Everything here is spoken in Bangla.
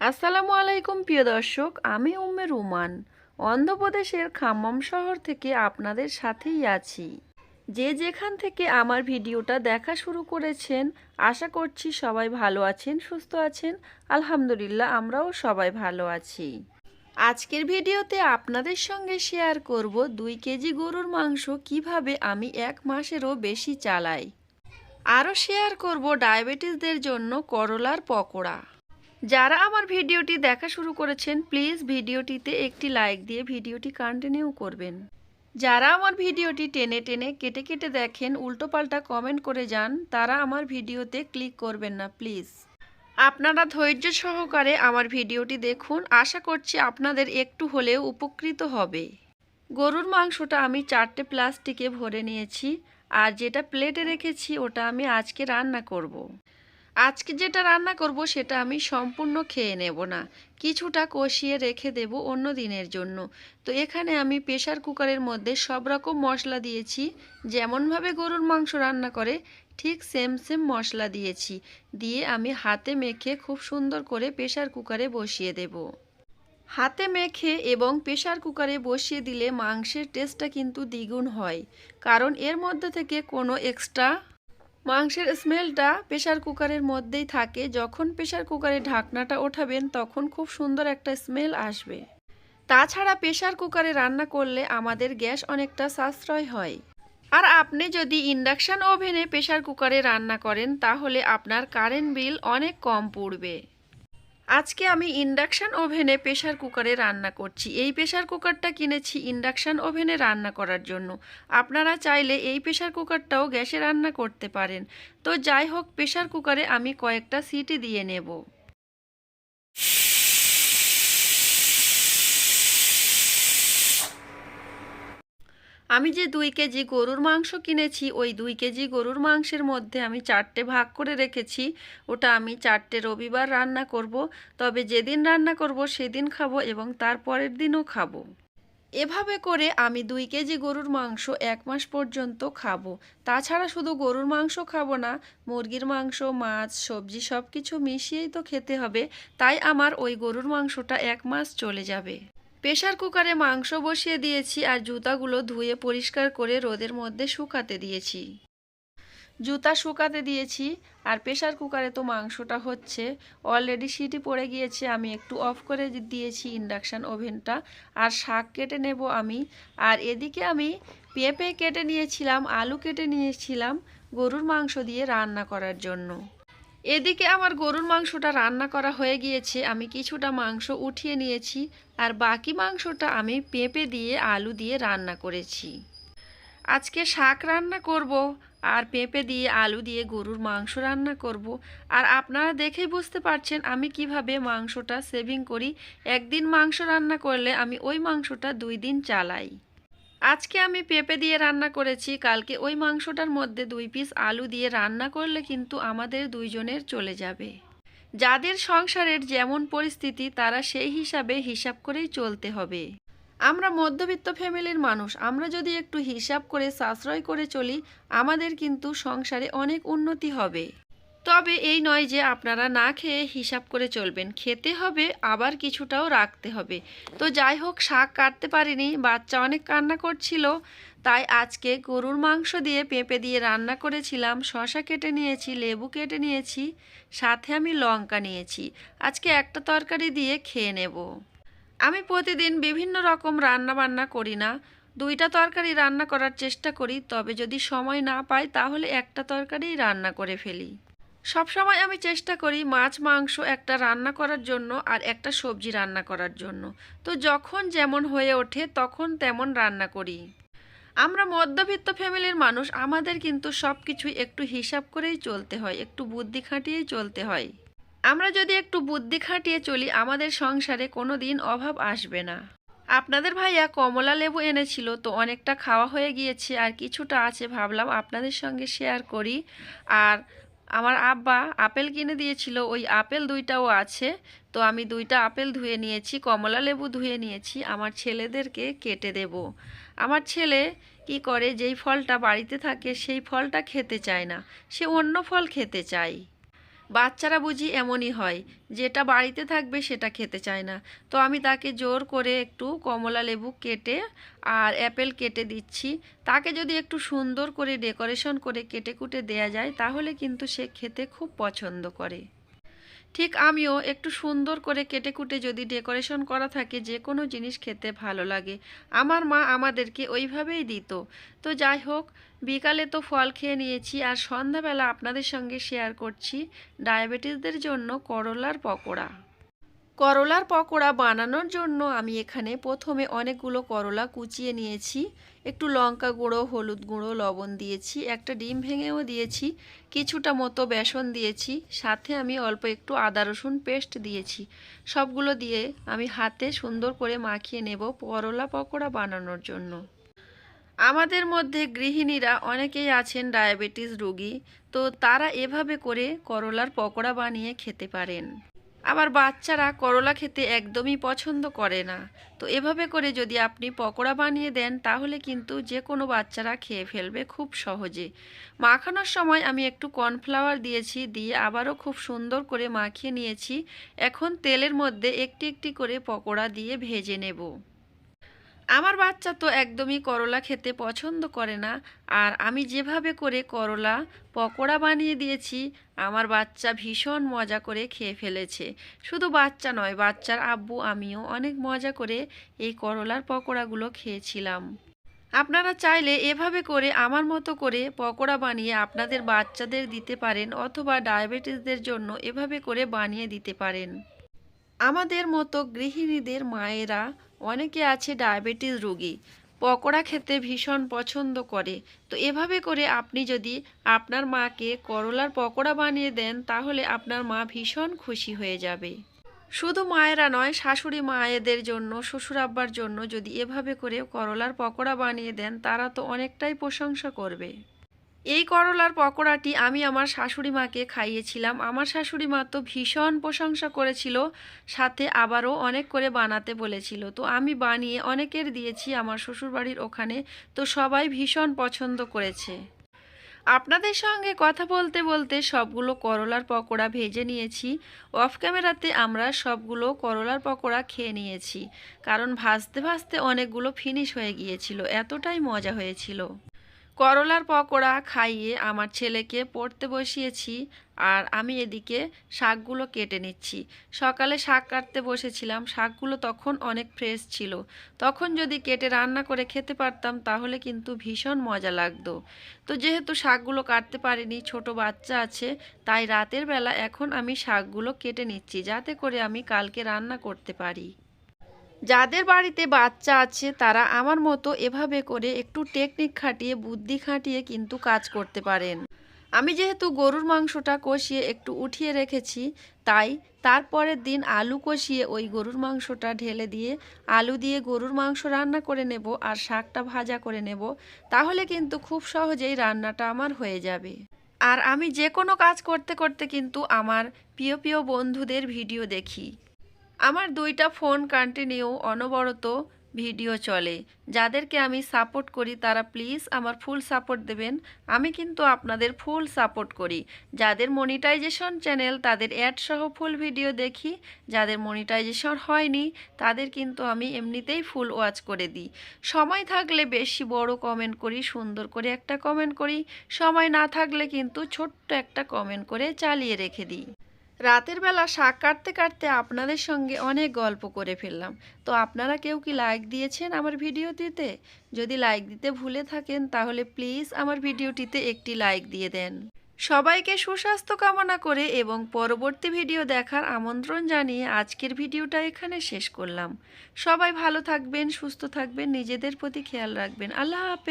আসসালামু আলাইকুম, প্রিয় দর্শক। আমি উম্মে রুমান। অন্ধ্রপ্রদেশের খাম্মাম শহর থেকে আপনাদের সাথেই আছি। যে যেখান থেকে আমার ভিডিওটা দেখা শুরু করেছেন, আশা করছি সবাই ভালো আছেন, সুস্থ আছেন। আলহামদুলিল্লাহ, আমরাও সবাই ভালো আছি। আজকের ভিডিওতে আপনাদের সঙ্গে শেয়ার করব দুই কেজি গরুর মাংস কীভাবে আমি এক মাসেরও বেশি চালাই। আরও শেয়ার করব ডায়াবেটিসদের জন্য করলার পকোড়া। যারা আমার ভিডিওটি দেখা শুরু করেছেন প্লিজ ভিডিওটিতে একটি লাইক দিয়ে ভিডিওটি কন্টিনিউ করবেন। যারা আমার ভিডিওটি টেনে টেনে কেটে কেটে দেখেন উল্টোপাল্টা কমেন্ট করে যান, তারা আমার ভিডিওতে ক্লিক করবেন না প্লিজ আপনারা ধৈর্য সহকারে আমার ভিডিওটি দেখুন, আশা করছি আপনাদের একটু হলেও উপকৃত হবে। গরুর মাংসটা আমি চারটে প্লাস্টিকে ভরে নিয়েছি, আর যেটা প্লেটে রেখেছি, ওটা আমি আজকে রান্না করব। আজকে যেটা রান্না করব সেটা আমি সম্পূর্ণ খেয়ে নেব না। কিছুটা কষিয়ে রেখে দেব অন্য দিনের জন্য। তো এখানে আমি প্রেশার কুকারের মধ্যে সব রকম মশলা দিয়েছি। যেমনভাবে গরুর মাংস রান্না করে, ঠিক সেম সেম মশলা দিয়েছি। দিয়ে আমি হাতে মেখে খুব সুন্দর করে প্রেশার কুকারে বসিয়ে দেব। হাতে মেখে এবং প্রেশার কুকারে বসিয়ে দিলে মাংসের টেস্টটা কিন্তু দ্বিগুণ হয়। কারণ এর মধ্যে থেকে কোনো এক্সট্রা মাংসের স্মেলটা প্রেশার কুকারের মধ্যেই থাকে। যখন প্রেশার কুকারে ঢাকনাটা ওঠাবেন, তখন খুব সুন্দর একটা স্মেল আসবে। তাছাড়া প্রেশার কুকারে রান্না করলে আমাদের গ্যাস অনেকটা সাশ্রয় হয়। আর আপনি যদি ইন্ডাকশান ওভেনে প্রেশার কুকারে রান্না করেন, তাহলে আপনার কারেন্ট বিল অনেক কম পড়বে। আজকে আমি ইন্ডাকশান ওভেনে প্রেশার কুকারে রান্না করছি। এই প্রেশার কুকারটা কিনেছি ইন্ডাকশান ওভেনে রান্না করার জন্য। আপনারা চাইলে এই প্রেশার কুকারটাও গ্যাসে রান্না করতে পারেন। তো যাই হোক প্রেশার কুকারে আমি কয়েকটা সিটি দিয়ে নেব। আমি যে দুই কেজি গরুর মাংস কিনেছি, ওই দুই কেজি গরুর মাংসের মধ্যে আমি চারটে ভাগ করে রেখেছি। ওটা আমি চারটে রবিবার রান্না করব। তবে যেদিন রান্না করব সেদিন খাব এবং তার পরের দিনও খাব। এভাবে করে আমি দুই কেজি গরুর মাংস এক মাস পর্যন্ত খাব। তাছাড়া শুধু গরুর মাংস খাব না, মুরগির মাংস, মাছ, সবজি সব কিছু মিশিয়েই তো খেতে হবে। তাই আমার ওই গরুর মাংসটা এক মাস চলে যাবে। প্রেশার কুকারে মাংস বসিয়ে দিয়েছি আর জুতাগুলো ধুয়ে পরিষ্কার করে রোদের মধ্যে শুকাতে দিয়েছি। জুতা শুকাতে দিয়েছি আর প্রেশার কুকারে তো মাংসটা হচ্ছে। অলরেডি সিটি পড়ে গিয়েছে, আমি একটু অফ করে দিয়েছি ইন্ডাকশান ওভেনটা। আর শাক কেটে নেব আমি। আর এদিকে আমি পেঁপে কেটে নিয়েছিলাম, আলু কেটে নিয়েছিলাম গরুর মাংস দিয়ে রান্না করার জন্য। এদিকে আমার গরুর মাংসটা রান্না করা হয়ে গিয়েছে, আমি কিছুটা মাংস উঠিয়ে নিয়েছি আর বাকি মাংসটা আমি পেঁপে দিয়ে, আলু দিয়ে রান্না করেছি। আজকে শাক রান্না করব আর পেঁপে দিয়ে, আলু দিয়ে গরুর মাংস রান্না করব। আর আপনারা দেখেই বুঝতে পারছেন আমি কীভাবে মাংসটা সেভিং করি। একদিন মাংস রান্না করলে আমি ওই মাংসটা দুই দিন চালাই। আজকে আমি পেঁপে দিয়ে রান্না করেছি, কালকে ওই মাংসটার মধ্যে দুই পিস আলু দিয়ে রান্না করলে কিন্তু আমাদের দুইজনের চলে যাবে। যাদের সংসারের যেমন পরিস্থিতি, তারা সেই হিসাবে হিসাব করেই চলতে হবে। আমরা মধ্যবিত্ত ফ্যামিলির মানুষ, আমরা যদি একটু হিসাব করে সাশ্রয় করে চলি, আমাদের কিন্তু সংসারে অনেক উন্নতি হবে। তবে এই নয় যে আপনারা না খেয়ে হিসাব করে চলবেন। খেতে হবে, আবার কিছুটাও রাখতে হবে। তো যাই হোক, শাক কাটতে পারিনি, বাচ্চা অনেক কান্না করছিল, তাই আজকে গরুর মাংস দিয়ে পেঁপে দিয়ে রান্না করেছিলাম শশা কেটে নিয়েছি, লেবু কেটে নিয়েছি, সাথে আমি লঙ্কা নিয়েছি। আজকে একটা তরকারি দিয়ে খেয়ে নেব। আমি প্রতিদিন বিভিন্ন রকম রান্না বান্না করি না। দুইটা তরকারি রান্না করার চেষ্টা করি, তবে যদি সময় না পাই তাহলে একটা তরকারিই রান্না করে ফেলি। সবসময় আমি চেষ্টা করি মাছ, মাংস একটা রান্না করার জন্য আর একটা সবজি রান্না করার জন্য। তো যখন যেমন হয়ে ওঠে তখন তেমন রান্না করি। আমরা মধ্যবিত্ত ফ্যামিলির মানুষ, আমাদের কিন্তু সব কিছুই একটু হিসাব করেই চলতে হয়, একটু বুদ্ধি খাটিয়েই চলতে হয়। আমরা যদি একটু বুদ্ধি খাটিয়ে চলি, আমাদের সংসারে কোনো দিন অভাব আসবে না। আপনাদের ভাইয়া কমলা লেবু এনেছিল, তো অনেকটা খাওয়া হয়ে গিয়েছে আর কিছুটা আছে, ভাবলাম আপনাদের সঙ্গে শেয়ার করি। আর আমার আব্বা আপেল কিনে দিয়েছিল, ওই আপেল দুইটাও আছে। তো আমি দুইটা আপেল ধুয়ে নিয়েছি, কমলা লেবু ধুয়ে নিয়েছি, আমার ছেলেদেরকে কেটে দেব। আমার ছেলে কি করে, যেই ফলটা বাড়িতে থাকে সেই ফলটা খেতে চায় না, সে অন্য ফল খেতে চায়। বাচ্চারা বুঝি এমনই হয়, যেটা বাড়িতে থাকবে সেটা খেতে চায় না। তো আমি তাকে জোর করে একটু কমলা লেবু কেটে আর অ্যাপেল কেটে দিচ্ছি। তাকে যদি একটু সুন্দর করে ডেকোরেশন করে কেটে কুটে দেয়া যায়, তাহলে কিন্তু সে খেতে খুব পছন্দ করে। ঠিক আমিও একটু সুন্দর করে কেটে কুটে যদি ডেকোরেশন করা থাকে যে কোনো জিনিস খেতে ভালো লাগে। আমার মা আমাদেরকে ওইভাবেই দিত। তো যাই হোক, বিকালে তো ফল খেয়ে নিয়েছি আর সন্ধ্যাবেলা আপনাদের সঙ্গে শেয়ার করছি ডায়াবেটিসদের জন্য করলার পকোড়া। করলার পকোড়া বানানোর জন্য আমি এখানে প্রথমে অনেকগুলো করলা কুচিয়ে নিয়েছি। একটু লঙ্কা গুঁড়ো, হলুদ গুঁড়ো, লবণ দিয়েছি, একটা ডিম ভেঙেও দিয়েছি, কিছুটা মতো বেসন দিয়েছি, সাথে আমি অল্প একটু আদা রসুন পেস্ট দিয়েছি। সবগুলো দিয়ে আমি হাতে সুন্দর করে মাখিয়ে নেব করলা পকোড়া বানানোর জন্য। আমাদের মধ্যে গৃহিণীরা অনেকেই আছেন ডায়াবেটিস রোগী, তো তারা এভাবে করে করলার পকোড়া বানিয়ে খেতে পারেন। আবার বাচ্চারা করলা খেতে একদমই পছন্দ করে না। তো এভাবে করে যদি আপনি পকোড়া বানিয়ে দেন, তাহলে কিন্তু যে কোনো বাচ্চারা খেয়ে ফেলবে খুব সহজে। মাখানোর সময় আমি একটু কর্নফ্লাওয়ার দিয়েছি, দিয়ে আবারও খুব সুন্দর করে মাখিয়ে নিয়েছি। এখন তেলের মধ্যে একটি একটি করে পকোড়া দিয়ে ভেজে নেব। আমার বাচ্চা তো একদমই করলা খেতে পছন্দ করে না। আর আমি যেভাবে করে করলা পকোড়া বানিয়ে দিয়েছি, আমার বাচ্চা ভীষণ মজা করে খেয়ে ফেলেছে। শুধু বাচ্চা নয়, বাচ্চার আব্বু, আমিও অনেক মজা করে এই করলার পকোড়াগুলো খেয়েছিলাম। আপনারা চাইলে এভাবে করে আমার মতো করে পকোড়া বানিয়ে আপনাদের বাচ্চাদের দিতে পারেন অথবা ডায়াবেটিসদের জন্য এভাবে করে বানিয়ে দিতে পারেন। আমাদের মতো গৃহিণীদের মায়েরা অনেকে আছে ডায়াবেটিস রোগী। পকোড়া খেতে ভীষণ পছন্দ করে। তো এভাবে করে আপনি যদি আপনার মাকে করলার পকোড়া বানিয়ে দেন, তাহলে আপনার মা ভীষণ খুশি হয়ে যাবে। শুধু মায়েরা নয়, শাশুড়ি মায়েদের জন্য, শ্বশুর আব্বার জন্য যদি এভাবে করে করলার পকোড়া বানিয়ে দেন, তারা তো অনেকটাই প্রশংসা করবে। এই করলার পকোড়াটি আমি আমার শাশুড়ি মাকে খাইয়েছিলাম। আমার শাশুড়ি মা তো ভীষণ প্রশংসা করেছিল, সাথে আবারও অনেক করে বানাতে বলেছিল। তো আমি বানিয়ে অনেকের দিয়েছি আমার শ্বশুরবাড়ির ওখানে, তো সবাই ভীষণ পছন্দ করেছে। আপনাদের সঙ্গে কথা বলতে বলতে সবগুলো করলার পকোড়া ভেজে নিয়েছি। অফ ক্যামেরাতে আমরা সবগুলো করলার পকোড়া খেয়ে নিয়েছি, কারণ ভাজতে ভাজতে অনেকগুলো ফিনিশ হয়ে গিয়েছিল, এতটাই মজা হয়েছিল। করলার পকোড়া খাইয়ে আমার ছেলেকে পড়তে বসিয়েছি আর আমি এদিকে শাকগুলো কেটে নিচ্ছি। সকালে শাক কাটতে বসেছিলাম, শাকগুলো তখন অনেক ফ্রেশ ছিল। তখন যদি কেটে রান্না করে খেতে পারতাম, তাহলে কিন্তু ভীষণ মজা লাগতো। তো যেহেতু শাকগুলো কাটতে পারিনি, ছোট বাচ্চা আছে, তাই রাতের বেলা এখন আমি শাকগুলো কেটে নিচ্ছি, যাতে করে আমি কালকে রান্না করতে পারি। যাদের বাড়িতে বাচ্চা আছে, তারা আমার মতো এভাবে করে একটু টেকনিক খাটিয়ে, বুদ্ধি খাটিয়ে কিন্তু কাজ করতে পারেন। আমি যেহেতু গরুর মাংসটা কষিয়ে একটু উঠিয়ে রেখেছি, তাই তারপরের দিন আলু কষিয়ে ওই গরুর মাংসটা ঢেলে দিয়ে, আলু দিয়ে গরুর মাংস রান্না করে নেব আর শাকটা ভাজা করে নেব, তাহলে কিন্তু খুব সহজেই রান্নাটা আমার হয়ে যাবে। আর আমি যে কোনো কাজ করতে করতে কিন্তু আমার প্রিয় প্রিয় বন্ধুদের ভিডিও দেখি। আমার দুইটা ফোন কন্টিনিউ অনবরত ভিডিও চলে। যাদেরকে আমি সাপোর্ট করি, তারা প্লিজ আমার ফুল সাপোর্ট দেবেন। আমি কিন্তু আপনাদের ফুল সাপোর্ট করি। যাদের মনিটাইজেশন চ্যানেল তাদের অ্যাড সহ ফুল ভিডিও দেখি। যাদের মনিটাইজেশন হয়নি, তাদের কিন্তু আমি এমনিতেই ফুল ওয়াচ করে দিই। সময় থাকলে বেশি বড় কমেন্ট করি, সুন্দর করে একটা কমেন্ট করি। সময় না থাকলে কিন্তু ছোট্ট একটা কমেন্ট করে চালিয়ে রেখে দিই। রাতের বেলা শাক কাটতে কাটতে আপনাদের সঙ্গে অনেক গল্প করে ফেললাম। তো আপনারা কেউ কি লাইক দিয়েছেন আমার ভিডিওটিতে? যদি লাইক দিতে ভুলে থাকেন, তাহলে প্লিজ আমার ভিডিওটিতে একটি লাইক দিয়ে দেন। সবাইকে সুস্বাস্থ্য কামনা করে এবং পরবর্তী ভিডিও দেখার আমন্ত্রণ জানিয়ে আজকের ভিডিওটা এখানে শেষ করলাম। সবাই ভালো থাকবেন, সুস্থ থাকবেন, নিজেদের প্রতি খেয়াল রাখবেন। আল্লাহ হাফেজ।